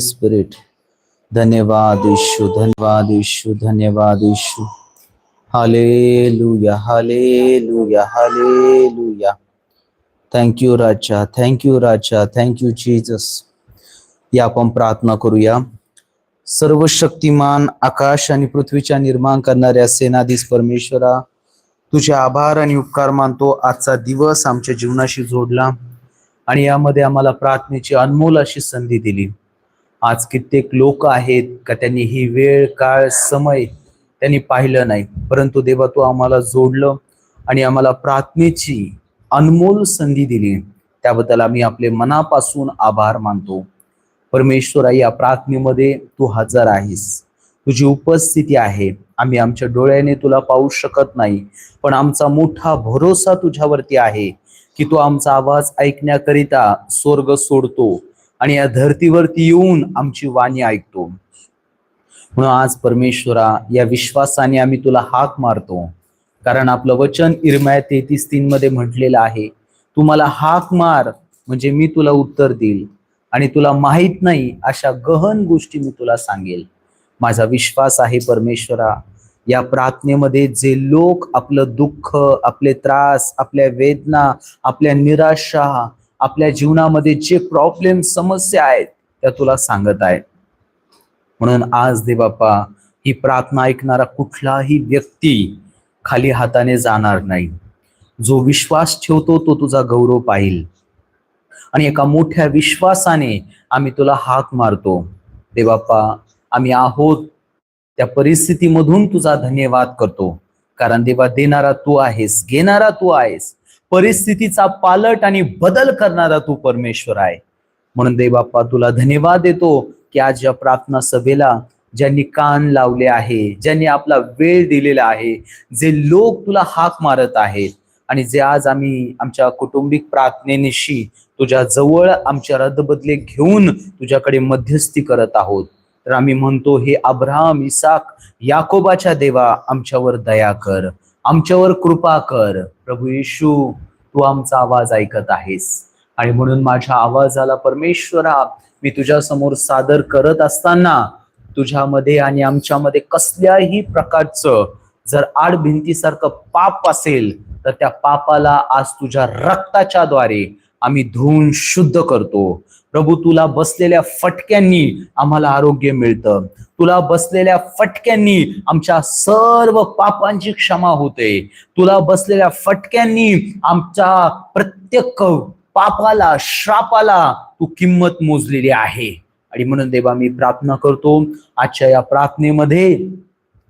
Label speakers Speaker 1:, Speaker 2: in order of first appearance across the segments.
Speaker 1: Spirit धन्यवाद issue धन्यवाद issue धन्यवाद ईशु हाले लुया थँक यू राजा थँक्यू राजा थँक्यू जीजस या आपण प्रार्थना करूया. सर्व शक्तिमान आकाश आणि पृथ्वीच्या निर्माण करणाऱ्या सेनाधीश परमेश्वरा तुझे आभार आणि उपकार मानतो. आजचा दिवस आमच्या जीवनाशी जोडला आणि यामध्ये आम्हाला प्रार्थनेची अनमोल अशी संधी दिली. आज कित्येक लोक आहेत का त्यांनी ही वेळ काळ समय त्यांनी पाहिलं नाही. परंतु देवा तू आम्हाला जोडलं आणि आम्हाला प्रार्थनेची अनमोल संधी दिली. त्याबद्दल आम्ही आपले मनापासून आभार मानतो. परमेश्वरा या प्रार्थनेमध्ये तू हजर आहेस. तुझी उपस्थिती आहे. आम्ही आमच्या डोळ्याने तुला पाहू शकत नाही पण आमचा मोठा भरोसा तुझ्यावरती आहे की तू आमचा आवाज ऐकण्याकरिता स्वर्ग सोडतो. आणि या धर्तीवरती येऊन आमची वाणी ऐकतो. म्हणून आज परमेश्वरा या विश्वासाने आम्ही तुला हाक मारतो. कारण आपलं वचन इरमाया तेहतीस तीन मध्ये म्हटलेलं आहे तू मला हाक मार म्हणजे मी तुला उत्तर देईल. आणि तुला माहीत नाही अशा गहन गोष्टी मी तुला सांगेल. माझा विश्वास आहे परमेश्वरा या प्रार्थनेमध्ये जे लोक आपलं दुःख आपले त्रास आपल्या वेदना आपल्या निराशा आपल्या जीवनामध्ये जे प्रॉब्लेम समस्या आहेत त्या तुला सांगत आहे म्हणून आज दे बाप्पा ही प्रार्थना ऐकणारा कुठलाही व्यक्ती खाली हाताने जाणार नाही. जो विश्वास ठेवतो तो तुझा गौरव पाहिल. आणि एका मोठ्या विश्वासाने आम्ही तुला हाक मारतो. दे बाप्पा आम्ही आहोत त्या परिस्थितीमधून तुझा धन्यवाद करतो. कारण देवा देणारा तू आहेस घेणारा तू आहेस. परिस्थितीचा पालट आणि बदल करणारा तू परमेश्वर आहे. म्हणून दे बाप्पा तुला धन्यवाद देतो की आज या प्रार्थना सभेला ज्यांनी कान लावले आहे ज्यांनी आपला वेळ दिलेला आहे जे लोक तुला हाक मारत आहेत आणि जे आज आम्ही आमच्या कौटुंबिक प्रार्थनेनिशी तुझ्या जवळ आमच्या रद्दबदले घेऊन तुझ्याकडे मध्यस्थी करत आहोत. तर आम्ही म्हणतो हे अब्राहम इसाक याकोबाच्या देवा आमच्यावर दया कर. आमच्यावर कृपा कर. प्रभू येशू तू आमचा आवाज ऐकत आहेस. आणि म्हणून माझ्या आवाजाला परमेश्वरा मी तुझ्या समोर सादर करत असताना तुझ्यामध्ये आणि आमच्यामध्ये कसल्याही प्रकारचं जर आड भिंतीसारखं पाप असेल तर त्या पापाला आज तुझ्या रक्ताच्या द्वारे आम्ही धुवून शुद्ध करतो. प्रभू तुला बसलेल्या फटक्यांनी आम्हाला आरोग्य मिळतं. तुला बसलेल्या फटक्यांनी आमच्या सर्व पापांची क्षमा होते. तुला बसलेल्या फटक्यांनी आमच्या प्रत्येक पापाला श्रापाला तू किंमत मोजलेली आहे. आणि म्हणून देवा मी प्रार्थना करतो आजच्या या प्रार्थनेमध्ये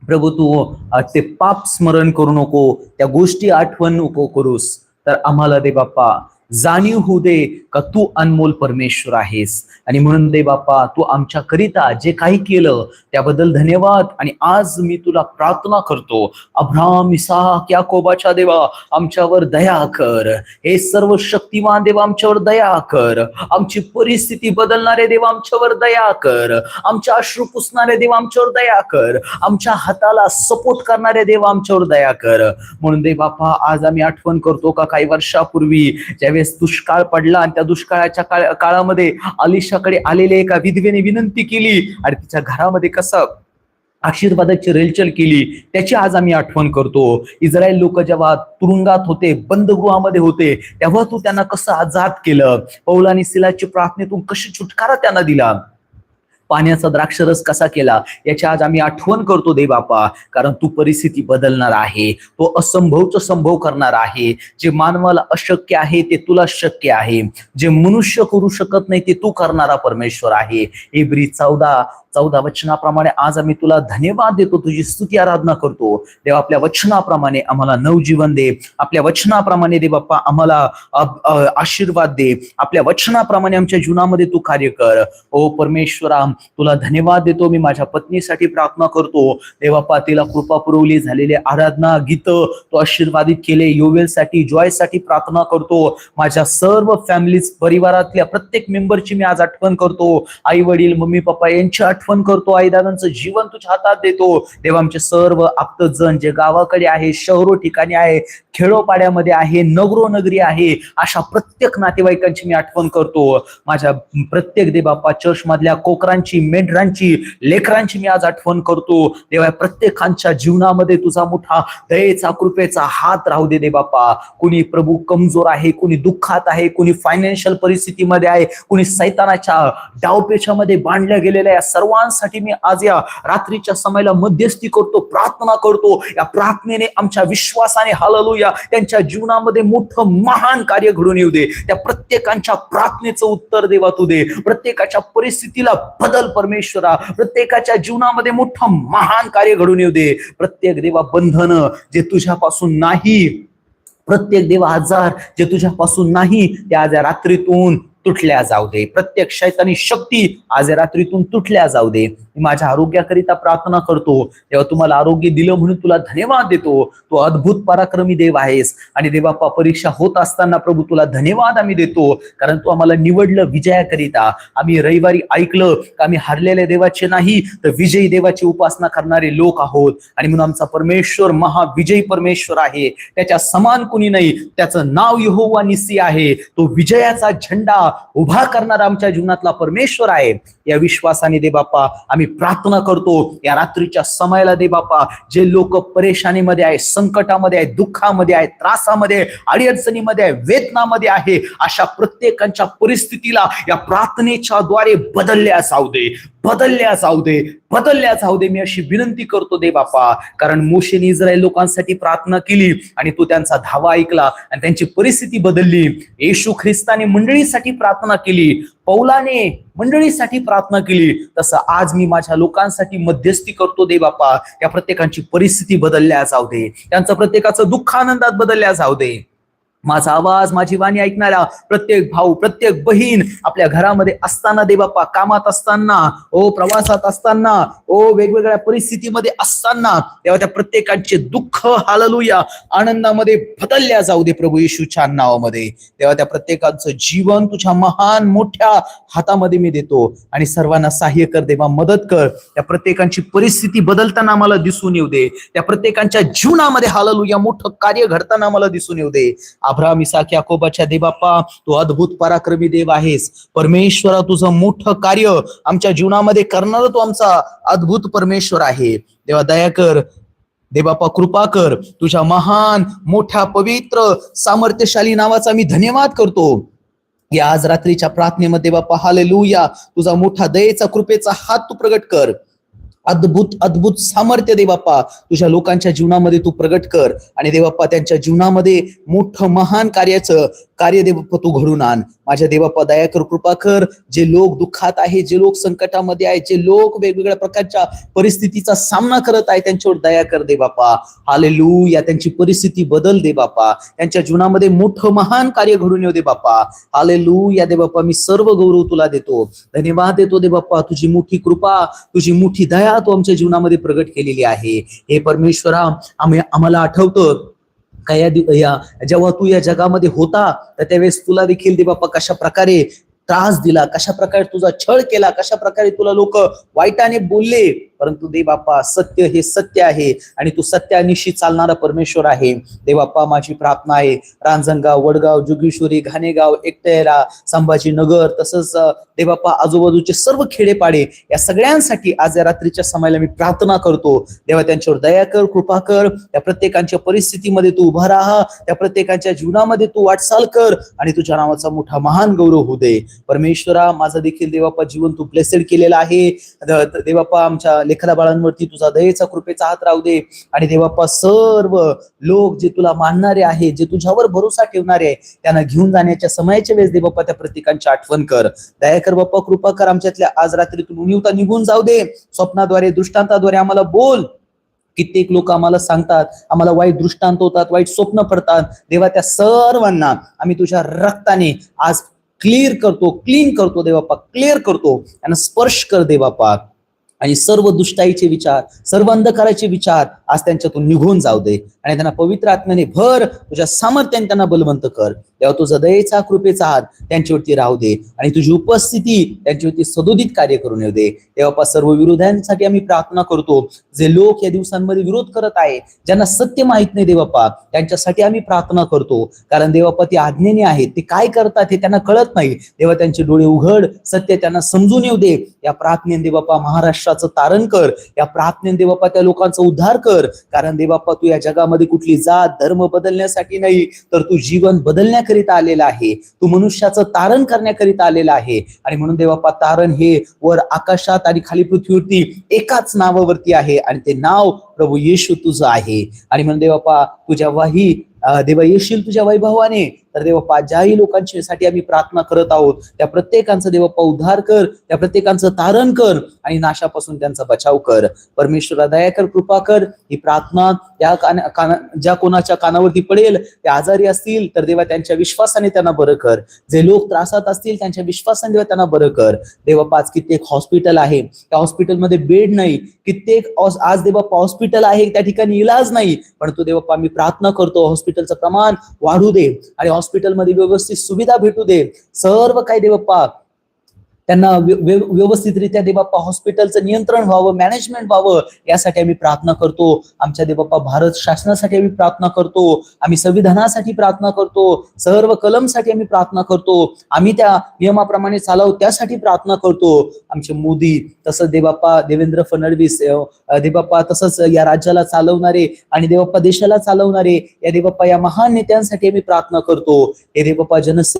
Speaker 1: प्रभू तू ते पाप स्मरण करू नको त्या गोष्टी आठवण नको करूस. तर आम्हाला दे बाप्पा जाणीव होऊ दे का तू अनमोल परमेश्वर आहेस? आणि म्हणून दे बाप्पा तू आमच्या करिता जे काही केलं त्याबद्दल धन्यवाद. आणि आज मी तुला प्रार्थना करतो अब्राम इसाक याकोबाच्या देवा आमच्यावर दया कर. हे सर्व शक्तिमान देवा आमच्यावर दया कर. आमची परिस्थिती बदलणारे देवा आमच्यावर दया कर. आमच्या अश्रू पुसणारे देवा आमच्यावर दया कर. आमच्या हाताला सपोर्ट करणारे देवा आमच्यावर दया कर. म्हणून दे बापा आज आम्ही आठवण करतो का काही वर्षापूर्वी ज्यावेळेस दुष्काळ पडला आणि त्या दुष्काळाच्या काळ- काळामध्ये अलिशाकडे आलेल्या एका विधवेने विनंती केली आणि तिच्या घरामध्ये कसं आशीर्वादाची रेलचल केली त्याची आज आम्ही आठवण करतो. इस्रायल लोक जेव्हा तुरुंगात होते बंदगृहामध्ये होते तेव्हा तू त्यांना कसं आजाद केलं? पौलानी आणि सिलाची प्रार्थनेतून कशी छुटकारा त्यांना दिला? पाण्याचा द्राक्षरस कसा केला याची आज आम्ही आठवण करतो दे बापा. कारण तू परिस्थिती बदलणार आहे. तो असंभवचं संभव करणार आहे. जे मानवाला अशक्य आहे ते तुला शक्य आहे. जे मनुष्य करू शकत नाही ते तू करणारा परमेश्वर आहे. एब्री चौदा चौदा वचनाप्रमाणे आज आम्ही तुला धन्यवाद देतो तुझी स्तुती आराधना करतो. देवा आपल्या वचनाप्रमाणे आम्हाला नवजीवन दे. आपल्या वचनाप्रमाणे दे बाप्पा आम्हाला आशीर्वाद दे. आपल्या वचनाप्रमाणे आमच्या जीवनामध्ये तू कार्य कर. ओ परमेश्वरा तुला धन्यवाद देतो. मी माझ्या पत्नीसाठी प्रार्थना करतो. देवाप्पा तिला कृपा पुरवली झालेले आराधना गीत तो आशीर्वादित केले. योवेलसाठी जॉयसाठी प्रार्थना करतो. माझ्या सर्व फॅमिलीज परिवारातल्या प्रत्येक मेंबरची मी आज आठवण करतो. आई वडील मम्मी पप्पा यांची आठवण करतो आई दादांचं जीवन तुझ्या हातात देतो. देवा आमचे सर्व आप्तजन जे गावाकडे आहे शहरो ठिकाणी आहे खेडोपाड्यामध्ये आहे नगरो नगरी आहे अशा प्रत्येक नातेवाईकांची मी आठवण करतो. माझ्या प्रत्येक देबाप्पा चर्च मधल्या कोकरांची मेंढरांची लेकरांची मी आज आठवण करतो. देवा प्रत्येकांच्या जीवनामध्ये तुझा मोठा दयेचा कृपेचा हात राहू दे बाप्पा कुणी प्रभू कमजोर आहे कुणी दुःखात आहे कुणी फायनान्शियल परिस्थितीमध्ये आहे कुणी सैतानाच्या डावपेशामध्ये बांधल्या गेलेल्या या सर्वांसाठी मी आज या रात्रीच्या समयाला मध्यस्थी करतो प्रार्थना करतो. या प्रार्थनेने आमच्या विश्वासाने हाललूया त्यांच्या जीवनामध्ये मोठं महान कार्य घडून येऊ दे. त्या प्रत्येकांच्या प्रार्थनेचं उत्तर देवा तू दे. प्रत्येकाच्या परिस्थितीला बदल परमेश्वरा. प्रत्येकाच्या जीवनामध्ये मोठं महान कार्य घडून येऊ दे. प्रत्येक देवा बंधन जे तुझ्यापासून नाही प्रत्येक देवा आजार जे तुझ्यापासून नाही त्या आज या रात्रीतून तुटल्या जाऊ दे. प्रत्येक शैतानी शक्ती आज रात्रीतून तुटल्या जाऊ दे. मी माझ्या आरोग्याकरिता प्रार्थना करतो. तेव्हा तुम्हाला आरोग्य दिलं म्हणून तुला धन्यवाद देतो. तू अद्भुत पराक्रमी देव आहेस. आणि देवाप्पा परीक्षा होत असताना प्रभू तुला धन्यवाद आम्ही देतो. कारण तू आम्हाला निवडलं विजयाकरिता. आम्ही रविवारी ऐकलं का आम्ही हरलेल्या देवाचे नाही तर विजयी देवाची उपासना करणारे लोक आहोत. आणि म्हणून आमचा परमेश्वर महाविजयी परमेश्वर आहे. त्याच्या समान कुणी नाही. त्याचं नाव यहोवा निसी आहे. तो विजयाचा झेंडा उभा करणारा आमच्या जीवनातला परमेश्वर आहे. या विश्वासाने दे बाप्पा आम्ही प्रार्थना करतो या रात्रीच्या समयाला दे बाप्पा. जे लोक परेशानीमध्ये आहे संकटामध्ये आहे दुःखामध्ये आहे त्रासामध्ये आहे, अडीअडचणीमध्ये आहे वेदनामध्ये आहे अशा प्रत्येकांच्या परिस्थितीला या प्रार्थनेच्या द्वारे बदलल्या जाऊ दे बदलल्या जाऊ दे बदलल्या जाऊ दे. मी अशी विनंती करतो दे बापा कारण मोशेने इस्रायल लोकांसाठी प्रार्थना केली आणि तो त्यांचा धावा ऐकला आणि त्यांची परिस्थिती बदलली. येशू ख्रिस्ताने मंडळीसाठी प्रार्थना केली. पौलाने मंडळीसाठी प्रार्थना केली तसं आज मी माझ्या लोकांसाठी मध्यस्थी करतो दे बापा त्या प्रत्येकांची परिस्थिती बदलल्या जाऊ दे. त्यांचं प्रत्येकाचं दुःख आनंदात बदलल्या जाऊ दे. माझा आवाज माझी वाणी ऐकणारा प्रत्येक भाऊ प्रत्येक बहीण आपल्या घरामध्ये असताना दे बाप्पा कामात असताना ओ प्रवासात असताना ओ वेगवेगळ्या परिस्थितीमध्ये असताना तेव्हा त्या प्रत्येकांचे दुःख हाललूया आनंदामध्ये बदलल्या जाऊ दे प्रभू येशूच्या नावामध्ये. तेव्हा त्या प्रत्येकाचं जीवन तुझ्या महान मोठ्या हातामध्ये मी देतो. आणि सर्वांना सहाय्य कर देवा मदत कर. त्या प्रत्येकांची परिस्थिती बदलताना मला दिसून येऊ दे. त्या प्रत्येकांच्या जीवनामध्ये हाललूया मोठं कार्य घडताना मला दिसून येऊ दे. अब्राम इसाक याकोबाच्या देवाप्पा तू अद्भुत पराक्रमी देव आहेस. परमेश्वरा तुझं मोठं कार्य आमच्या जीवनामध्ये करणारा तू आमचा अद्भुत परमेश्वर आहे. देवा दया कर. देवाप्पा कृपा कर. तुझ्या महान मोठ्या पवित्र सामर्थ्यशाली नावाचा मी धन्यवाद करतो. या आज रात्रीच्या प्रार्थनेमध्ये बाप्पा हालेलुया तुझा मोठा दयेचा कृपेचा हात तू प्रगट कर. अद्भुत अद्भुत सामर्थ्य दे बाप्पा. तुझ्या लोकांच्या जीवनामध्ये तू प्रगट कर. आणि देवाप्पा त्यांच्या जीवनामध्ये मोठं महान कार्याचं कार्य देवप्पा तू घडून आण. माझ्या देवाप्पा दया कर कृपा कर. जे लोक दुःखात आहे जे लोक संकटामध्ये आहे जे लोक वेगवेगळ्या प्रकारच्या परिस्थितीचा सामना करत आहे त्यांच्यावर दया कर दे बाप्पा हालेलू या त्यांची परिस्थिती बदल दे बापा त्यांच्या जीवनामध्ये मोठं महान कार्य घडून येऊ दे बाप्पा हालेलू या दे बाप्पा मी सर्व गौरव तुला देतो. धन्यवाद देतो दे बाप्पा तुझी मोठी कृपा तुझी मोठी दया तू आमच्या जीवनामध्ये प्रगट केलेली आहे. हे परमेश्वरा आम्ही आम्हाला आठवतं का या या जेव्हा तू या जगामध्ये होता तर त्यावेळेस तुला देखील दे बाप्पा कशा प्रकारे त्रास दिला कशा प्रकारे तुझा छळ केला कशा प्रकारे तुला लोक वाईटाने बोलले परंतु दे बाप्पा सत्य हे सत्य आहे आणि तू सत्यानिशी चालणारा परमेश्वर आहे. दे बाप्पा माझी प्रार्थना आहे. रांजणगाव वडगाव जुगेश्वरी घाणेगाव एकटेरा संभाजीनगर तसंच अं, बाप्पा आजूबाजूचे सर्व खेडेपाडे या सगळ्यांसाठी आज या रात्रीच्या समयाला मी प्रार्थना करतो. देवा त्यांच्यावर दया कर कृपा कर. त्या प्रत्येकांच्या परिस्थितीमध्ये तू उभा राहा. त्या प्रत्येकांच्या जीवनामध्ये तू वाटचाल कर आणि तुझ्या नावाचा मोठा महान गौरव होऊ दे. परमेश्वरा माझा देखील देवाप्पा जीवन तू ब्लेसेड केलेलं आहे. देवाप्पा आमच्या लेखला बाळांवरती तुझा दयेचा कृपेचा हात राहू दे. आणि देवाप्पा सर्व लोक जे तुला मानणारे आहे जे तुझ्यावर भरोसा ठेवणारे आहे त्यांना घेऊन जाण्याच्या समयाच्या वेळेस देवाप्पा त्या प्रत्येकांची आठवण कर. दया कर बाप्पा कृपा कर आमच्यातल्या आज रात्रीतून उणीवता निघून जाऊ दे. स्वप्नाद्वारे दृष्टांताद्वारे आम्हाला बोल. कित्येक लोक आम्हाला सांगतात आम्हाला वाईट दृष्टांत होतात वाईट स्वप्न पडतात. देवा त्या सर्वांना आम्ही तुझ्या रक्ताने आज क्लिअर करतो क्लीन करतो देवाप्पा क्लिअर करतो. त्यांना स्पर्श कर देवापा आणि सर्व दुष्टाईचे विचार सर्व अंधकाराचे विचार आज त्यांच्यातून निघून जाऊ दे. आणि त्यांना पवित्र आत्म्याने भर तुझ्या सामर्थ्याने त्यांना बलवंत कर. तेव्हा तुझा दयेचा कृपेचा हात त्यांच्यावरती राहू दे आणि तुझी उपस्थिती त्यांच्यावरती सदोदित कार्य करून येऊ दे. तेव्हा सर्व विरोधांसाठी आम्ही प्रार्थना करतो जे लोक या दिवसांमध्ये विरोध करत आहे ज्यांना सत्य माहीत नाही देवापा त्यांच्यासाठी आम्ही प्रार्थना करतो. कारण देवापा ते आज्ञेने आहेत ते काय करतात हे त्यांना कळत नाही. तेव्हा त्यांचे डोळे उघड सत्य त्यांना समजून येऊ दे. या प्रार्थनेन देवापा महाराष्ट्राचं तारण कर. या प्रार्थनेन देवापा त्या लोकांचा उद्धार कर. कारण देवापा तू या जगामध्ये कुठली जात धर्म बदलण्यासाठी नाही तर तू जीवन बदलण्याकरिता आलेला आहे. तू मनुष्याचं तारण करण्याकरिता आलेला आहे. आणि म्हणून देवाप्पा तारण हे वर आकाशात आणि खाली पृथ्वीवरती एकाच नावावरती आहे. आणि ते नाव प्रभू येशू तुझं आहे. आणि म्हणून देवाप्पा तू जेव्हाही देवा येशील तुझ्या वैभवाने. तर देवप्पा ज्याही लोकांची साठी आम्ही प्रार्थना करत आहोत त्या प्रत्येकांचं देवप्पा उद्धार कर त्या प्रत्येकांचं तारण कर आणि नाशापासून त्यांचा बचाव कर. परमेश्वरा दया कर कृपा कर. ही प्रार्थना त्या काना काना ज्या कोणाच्या कानावरती पडेल ते आजारी असतील तर देवा त्यांच्या विश्वासाने त्यांना बरं कर. जे लोक त्रासात असतील त्यांच्या विश्वासाने देवा त्यांना बरं कर. देवा पाच कित्येक हॉस्पिटल आहे. त्या हॉस्पिटलमध्ये बेड नाही. कित्येक आज देवाप्पा हॉस्पिटल आहे. त्या ठिकाणी इलाज नाही. पण तो देवाप्पा मी प्रार्थना करतो. हॉस्पिटलचं प्रमाण वाढू दे. आणि हॉस्पिटलमध्ये व्यवस्थित सुविधा भेटू दे सर्व काही पाक त्यांना व्यवस्थितरित्या देबाप्पा हॉस्पिटलचं नियंत्रण व्हावं मॅनेजमेंट व्हावं यासाठी आम्ही प्रार्थना करतो. आमच्या देबाप्पा भारत शासनासाठी आम्ही प्रार्थना करतो. आम्ही संविधानासाठी प्रार्थना करतो. सर्व कलमसाठी आम्ही प्रार्थना करतो. आम्ही त्या नियमाप्रमाणे चालावं त्यासाठी प्रार्थना करतो. आमचे मोदी तसंच देबाप्पा देवेंद्र फडणवीस देबाप्पा तसंच या राज्याला चालवणारे आणि देबाप्पा देशाला चालवणारे या देबाप्पा या महान नेत्यांसाठी आम्ही प्रार्थना करतो. हे देबाप्पा जनसे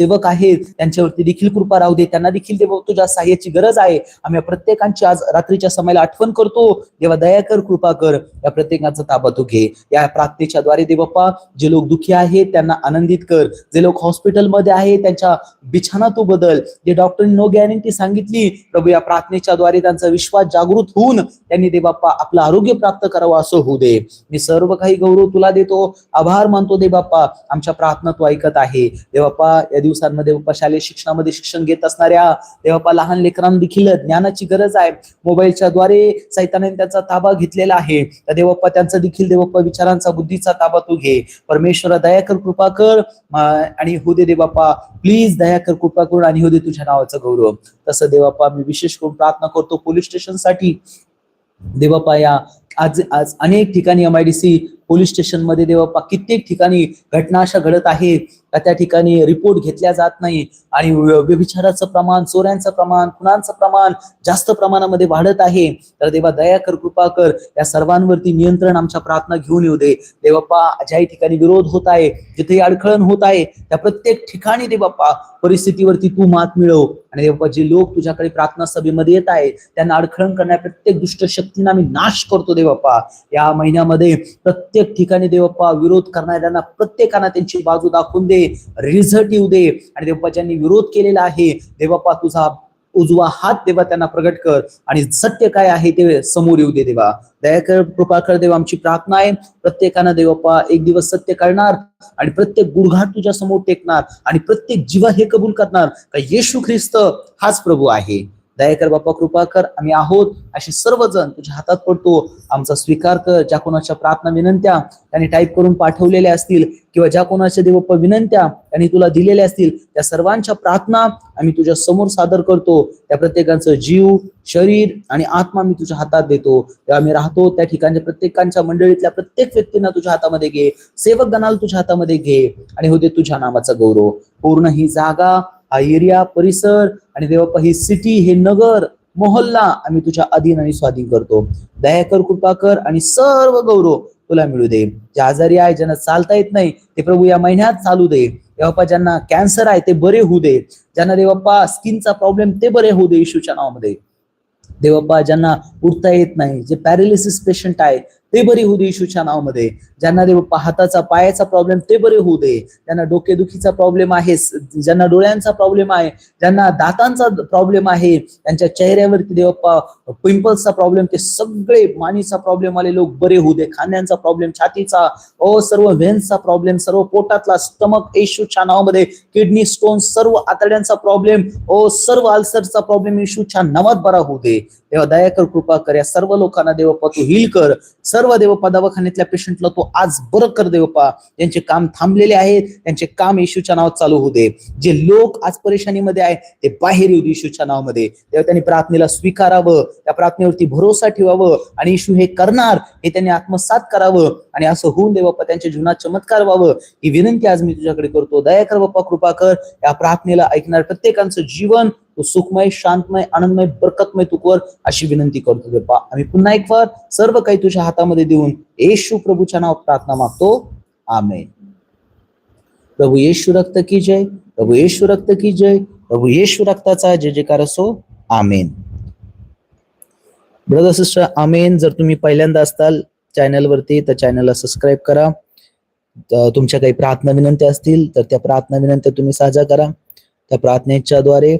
Speaker 1: सेवक आहेत त्यांच्यावरती देखील कृपा राहू दे. त्यांना देखील देवा तुझ्या सहाय्याची गरज आहे. आम्ही या प्रत्येकांची आज रात्रीच्या समयाला आठवण करतो. देवा दया कर कृपा कर. या प्रत्येकाचा ताबा तू घे. या प्रार्थनेच्या द्वारे देवप्पा जे लोक दुखी आहेत त्यांना आनंदित कर. जे लोक हॉस्पिटलमध्ये आहे त्यांच्या बिछाना तू बदल. जे डॉक्टरनी नो गॅरंटी सांगितली प्रभू या प्रार्थनेच्या द्वारे त्यांचा विश्वास जागृत होऊन त्यांनी देवाप्पा आपलं आरोग्य प्राप्त करावं असं होऊ दे. मी सर्व काही गौरव तुला देतो. आभार मानतो देवाप्पा. आमच्या प्रार्थना तू ऐकत आहे. देवाप्पा या दिवसांमध्ये बाप्पा शालेय शिक्षणामध्ये शिक्षण घेत असणाऱ्या तेव्हा लहान लेकरांना देखील ज्ञानाची गरज आहे. मोबाईलच्या द्वारे सैताने त्यांचा ताबा घेतलेला आहे. तर देवप्पा त्यांचा देखील देवप्पा विचारांचा बुद्धीचा ताबा तू घे. परमेश्वर हो दया कर कृपा कर. आणि हो दे देवाप्पा. प्लीज दया कर कृपा करून आणि हो दे तुझ्या नावाचं गौरव. तसं देवाप्पा मी विशेष करून प्रार्थना करतो पोलीस स्टेशनसाठी. देवाप्पा या आज आज अनेक ठिकाणी एमआयडीसी पोलीस स्टेशनमध्ये मध्ये कित्येक ठिकाणी घटना अशा घडत आहेत का त्या ठिकाणी रिपोर्ट घेतल्या जात नाही आणि व्यभिचाराचं प्रमाण चोऱ्यांचं प्रमाण खुनांचं प्रमाण जास्त प्रमाणामध्ये वाढत आहे. तर देवा दया कर कृपा कर. या सर्वांवरती नियंत्रण आमच्या प्रार्थना घेऊन येऊ दे. देवाप्पा ज्याही ठिकाणी विरोध होत आहे जिथे अडखळण होत आहे त्या प्रत्येक ठिकाणी देवाप्पा परिस्थितीवरती तू मात मिळव. आणि देवाप्पा जे लोक तुझ्याकडे प्रार्थना सभेमध्ये येत आहे त्यांना अडखळण करण्या प्रत्येक दुष्ट शक्तींना आम्ही नाश करतो देवाप्पा या महिन्यामध्ये प्रत्येक प्रत्येक ठिकाणी देवप्पा विरोध करणाऱ्यांना प्रत्येकाना त्यांची बाजू दाखवून दे रिझल्ट येऊ दे. आणि देवप्पा ज्यांनी विरोध केलेला आहे देवप्पा तुझा उजवा हात देवा त्यांना प्रगट कर. आणि सत्य काय आहे ते समोर येऊ दे देवा. दया कर कृपा कर देवा आमची प्रार्थना आहे. प्रत्येकानं देवप्पा एक दिवस सत्य करणार आणि प्रत्येक गुडघाट तुझ्या समोर टेकणार आणि प्रत्येक जीवा हे कबूल करणार का येशू ख्रिस्त हाच प्रभू आहे. दया कर बाप्पा कृपा कर. आम्ही आहोत. असे सर्वजण तुझ्या हातात पडतो. आमचा स्वीकार कर. ज्या कोणाच्या प्रार्थना विनंत्या त्यांनी टाईप करून पाठवलेल्या असतील किंवा ज्या कोणाच्या देवप्पा विनंत्या त्यांनी तुला दिलेल्या असतील त्या सर्वांच्या प्रार्थना आम्ही तुझ्या समोर सादर करतो. त्या प्रत्येकांचं जीव शरीर आणि आत्मा मी तुझ्या हातात देतो. तेव्हा आम्ही राहतो. त्या ठिकाणच्या प्रत्येकांच्या मंडळीतल्या प्रत्येक व्यक्तींना तुझ्या हातामध्ये घे. सेवक गणाला तुझ्या हातामध्ये घे. आणि होते तुझ्या नावाचा गौरव. पूर्ण ही जागा हा एरिया परिसर आणि देवप्पा ही सिटी हे नगर मोहल्ला आम्ही तुझ्या अधीन आणि स्वाधीन करतो. दया कर कृपा कर आणि सर्व गौरव तुला मिळू दे. जे आजारी आहे ज्यांना चालता येत नाही ते प्रभू या महिन्यात चालू दे. देवप्पा ज्यांना कॅन्सर आहे ते बरे होऊ दे. ज्यांना देवप्पा स्किनचा प्रॉब्लेम ते बरे होऊ दे इशूच्या नावामध्ये. देवप्पा ज्यांना उठता येत नाही जे पॅरालिसिस पेशंट आहे ते बरे होऊ दे येशूच्या नावामध्ये. ज्यांना देव हाताचा पायाचा प्रॉब्लेम ते बरे होऊ दे. ज्यांना डोकेदुखीचा प्रॉब्लेम आहे ज्यांना डोळ्यांचा प्रॉब्लेम आहे ज्यांना दातांचा प्रॉब्लेम आहे त्यांच्या चेहऱ्यावरती देवप्पा पिंपल्सचा प्रॉब्लेम ते सगळे मानीचा प्रॉब्लेम आले लोक बरे होऊ दे. खांद्यांचा प्रॉब्लेम छातीचा ओ सर्व व्हेन्सचा प्रॉब्लेम सर्व पोटातला स्टमक येशूच्या नावामध्ये किडनी स्टोन सर्व आतड्यांचा प्रॉब्लेम ओ सर्व अल्सरचा प्रॉब्लेम येशूच्या नावात बरा होऊ दे. देवा दया कर कृपा कर. या सर्व लोकांना देवप्पा तू हिल कर. सर्व देवपा दवाखान्यातल्या पेशंटला तो आज बरं कर देवप्पा त्यांचे काम थांबलेले आहेत. त्यांचे काम येशूच्या नावात चालू होऊ दे. जे लोक आज परेशानीमध्ये आहे ते बाहेर येऊ दे येशूच्या नावामध्ये. तेव्हा त्यांनी प्रार्थनेला स्वीकारावं. त्या प्रार्थनेवरती भरोसा ठेवावं. आणि येशू हे करणार हे त्यांनी आत्मसात करावं. आणि असं होऊन दे बाप्पा त्यांच्या जीवनात चमत्कार व्हावं. ही विनंती आज मी तुझ्याकडे करतो. दया कर बाप्पा कृपा कर. या प्रार्थनेला ऐकणार प्रत्येकांचं जीवन तू सुखमय शांतमय आनंदमय बरकतमय तुकवर अशी विनंती करतो बाप्पा आम्ही पुन्हा एक वार सर्व काही तुझ्या हातामध्ये देऊन येशू प्रभूच्या नाव प्रार्थना मागतो. आमेन. प्रभू येशू रक्त की जय. प्रभू येशू रक्त की जय. प्रभू येशू रक्ताचा जय जयकार असो. आमेन. Brother sister amen. जर तुम्ही पहिल्यांदा असताल चॅनलवरती तर चॅनलला सबस्क्राईब करा. तुमच्या काही प्रार्थना विनंत्या असतील तर त्या प्रार्थना विनंत्या तुम्ही साझा करा. त्या प्रार्थनेच्या द्वारे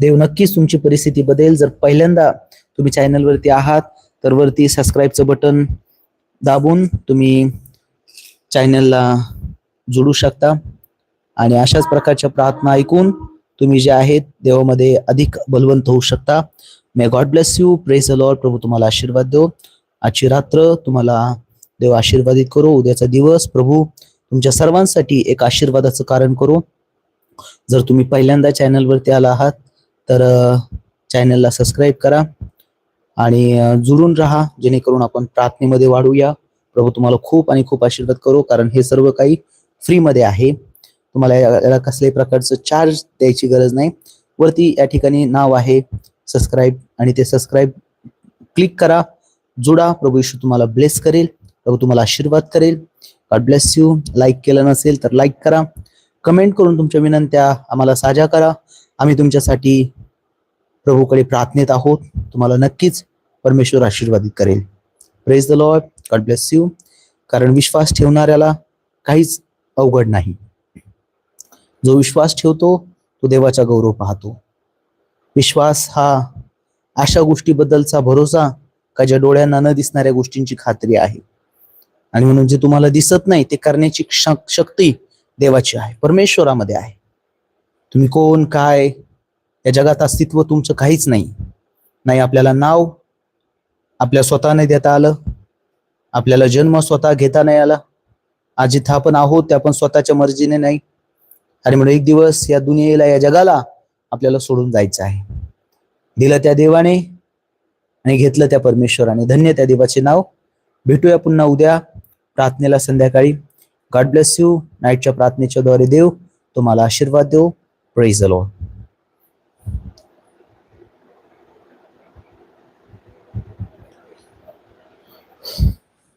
Speaker 1: देव नक्कीच तुमची परिस्थिती बदलेल. जर पहिल्यांदा तुम्ही चॅनलवरती आहात तर वरती सबस्क्राईबचं बटन दाबून तुम्ही चॅनलला जोडू शकता. आणि अशाच प्रकारच्या प्रार्थना ऐकून तुम्ही जे आहेत देवामध्ये अधिक बलवंत होऊ शकता. May God bless you praise a Lord प्रभू तुम्हाला आशीर्वाद देव. आजची रात्र तुम्हाला देव आशीर्वादित करो. उद्याचा दिवस प्रभू तुमच्या सर्वांसाठी एक आशीर्वादाचं कारण करू. जर तुम्ही पहिल्यांदा चॅनलवरती आला आहात तर चॅनलला सबस्क्राईब करा आणि जुळून राहा. जेणेकरून आपण प्रार्थनेमध्ये वाढूया. प्रभू तुम्हाला खूप आणि खूप आशीर्वाद करू कारण हे सर्व काही फ्रीमध्ये आहे. तुम्हाला याला कसल्याही प्रकारचं चार्ज द्यायची गरज नाही. वरती या ठिकाणी नाव आहे सबस्क्राईब आणि ते सबस्क्राईब क्लिक करा. जुडा. प्रभू यशू तुम्हाला ब्लेस करेल. प्रभू तुम्हाला आशीर्वाद करेल. गॉड ब्लेस यू लाईक केलं नसेल तर लाईक करा. कमेंट करून तुमच्या विनंत्या आम्हाला साझा करा. आम्ही तुमच्यासाठी प्रभूकडे प्रार्थनेत आहोत. तुम्हाला नक्कीच परमेश्वर आशीर्वादित करेल. Praise the Lord God bless you कारण विश्वास ठेवणाऱ्याला काहीच अवघड नाही. जो विश्वास ठेवतो तो देवाचा गौरव पाहतो. विश्वास हा अशा गोष्टीबद्दलचा भरोसा का ज्या डोळ्यांना न दिसणाऱ्या गोष्टींची खात्री आहे. आणि म्हणून जे तुम्हाला दिसत नाही ते करण्याची शक्ती देवाची आहे. परमेश्वरामध्ये आहे. तुम्ही कोण काय? या जगात अस्तित्व तुमचं काहीच नाही. नाही आपल्याला नाव आपल्या स्वतःने देता आलं. आपल्याला जन्म स्वतः घेता नाही आला. आज जिथं आपण आहोत ते आपण स्वतःच्या मर्जीने नाही. आणि म्हणून एक दिवस या दुनियेला या जगाला आपल्याला सोडून जायचं आहे. दिलं त्या देवाने आणि घेतलं त्या परमेश्वराने. धन्य त्या देवाचे नाव. भेटूया पुन्हा उद्या प्रार्थनेला संध्याकाळी. गॉड ब्लेस यू नाईटच्या प्रार्थनेच्या द्वारे देव तुम्हाला आशीर्वाद Praise the Lord. you